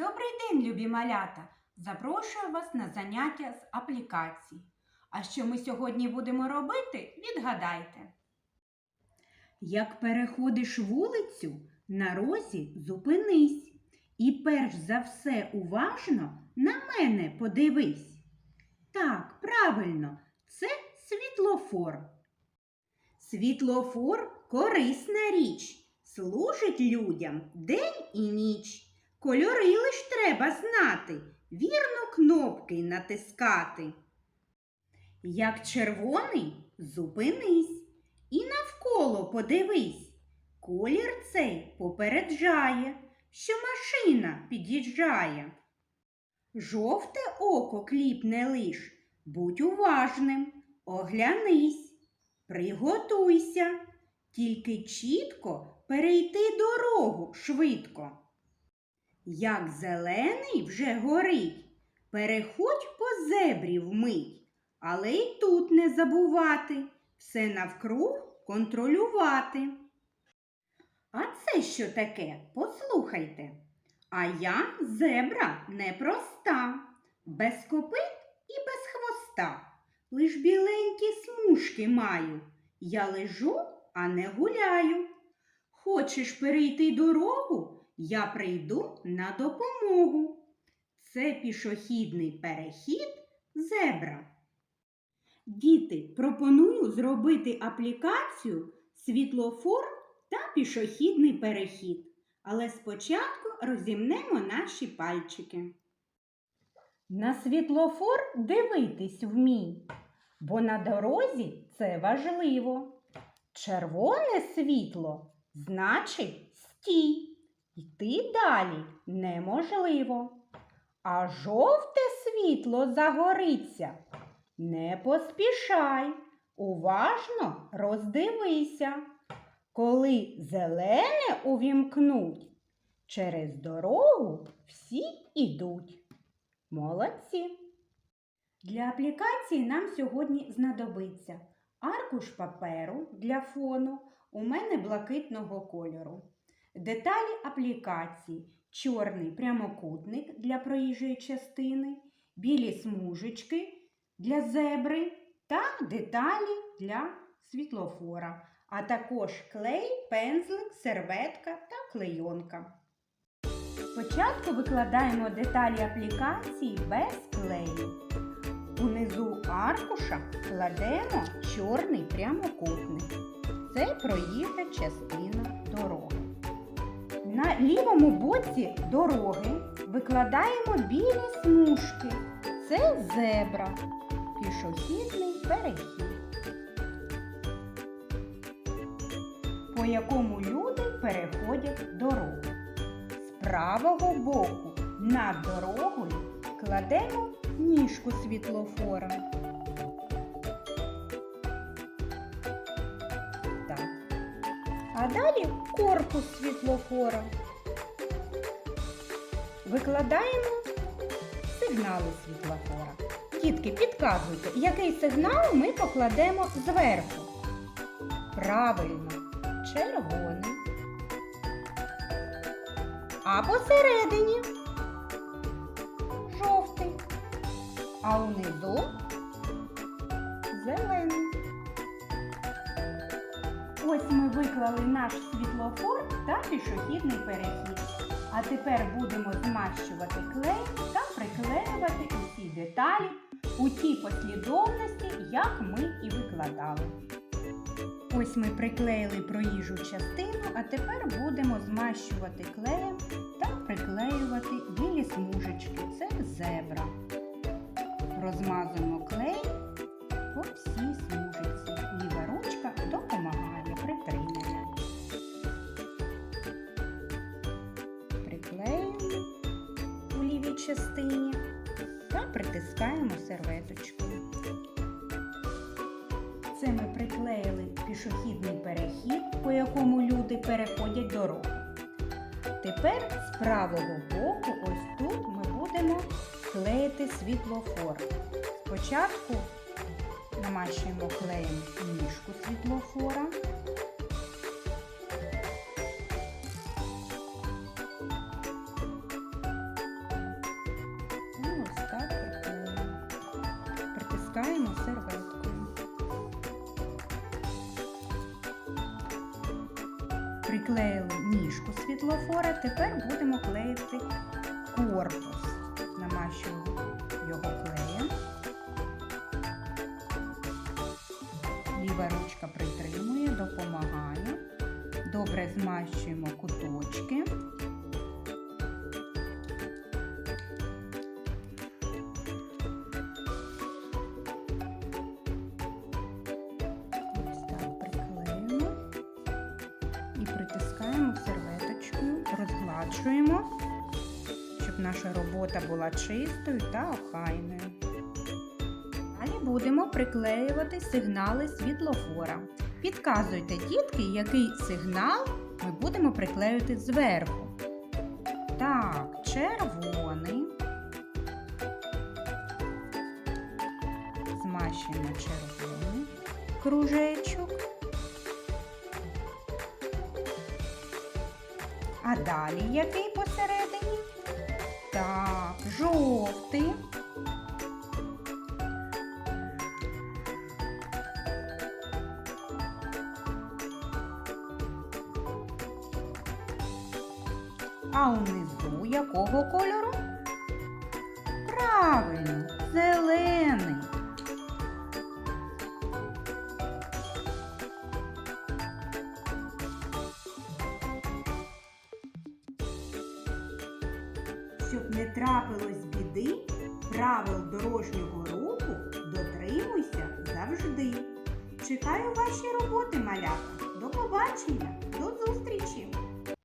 Добрий день, любі малята! Запрошую вас на заняття з аплікації. А що ми сьогодні будемо робити, відгадайте. Як переходиш вулицю, на розі зупинись. І перш за все уважно на мене подивись. Так, правильно, це світлофор. Світлофор корисна річ, служить людям день і ніч. Кольори лиш треба знати, вірно кнопки натискати. Як червоний, зупинись і навколо подивись. Колір цей попереджає, що машина під'їжджає. Жовте око кліпне лиш, будь уважним, оглянись, приготуйся, тільки чітко перейти дорогу швидко. Як зелений вже горить, переходь по зебрі вмить, але й тут не забувати, все навкруг контролювати. А це що таке? Послухайте. А я зебра непроста, без копит і без хвоста. Лиш біленькі смужки маю. Я лежу, а не гуляю. Хочеш перейти дорогу? Я прийду на допомогу. Це пішохідний перехід зебра. Діти, пропоную зробити аплікацію світлофор та пішохідний перехід. Але спочатку розімнемо наші пальчики. На світлофор дивитись вмій, бо на дорозі це важливо. Червоне світло значить стій. Йти далі неможливо. А жовте світло загориться. Не поспішай, уважно роздивися. Коли зелене увімкнуть, через дорогу всі ідуть. Молодці. Для аплікації нам сьогодні знадобиться аркуш паперу для фону, у мене блакитного кольору. Деталі аплікації чорний прямокутник для проїжджої частини, білі смужечки для зебри та деталі для світлофора, а також клей, пензлик, серветка та клейонка. Спочатку викладаємо деталі аплікації без клею. Унизу аркуша кладемо чорний прямокутник. Це проїжджа частина дороги. На лівому боці дороги викладаємо білі смужки. Це зебра, пішохідний перехід, по якому люди переходять дорогу. З правого боку над дорогою кладемо ніжку світлофора. Далі корпус світлофора. Викладаємо сигнали світлофора. Дітки, підказуйте, який сигнал ми покладемо зверху. Правильно, червоний. А посередині жовтий. А унизу виклали наш світлофор та пішохідний перехід. А тепер будемо змащувати клей та приклеювати усі деталі у тій послідовності, як ми і викладали. Ось ми приклеїли проїжджу частину, а тепер будемо змащувати клеєм та приклеювати білі смужечки. Це зебра. Розмазуємо клей частині та притискаємо серветочкою. Це ми приклеїли пішохідний перехід, по якому люди переходять дорогу. Тепер з правого боку, ось тут, ми будемо клеїти світлофор. Спочатку намащуємо клеєм ніжку світлофора. Притискаємо серветкою. Приклеїли ніжку світлофора, тепер будемо клеїти корпус. Намащуємо його клеєм. Ліва ручка притримує, допомагає. Добре змащуємо куточки. Розгладжуємо, щоб наша робота була чистою та охайною. Далі будемо приклеювати сигнали світлофора. Підказуйте, дітки, який сигнал ми будемо приклеювати зверху. Так, червоний. Змащуємо червоний кружечок. Далі який посередині? Так, жовтий. А унизу якого кольору? Правильно, Щоб не трапилось біди, правил дорожнього руху дотримуйся завжди. Чекаю ваші роботи, малята. До побачення, до зустрічі!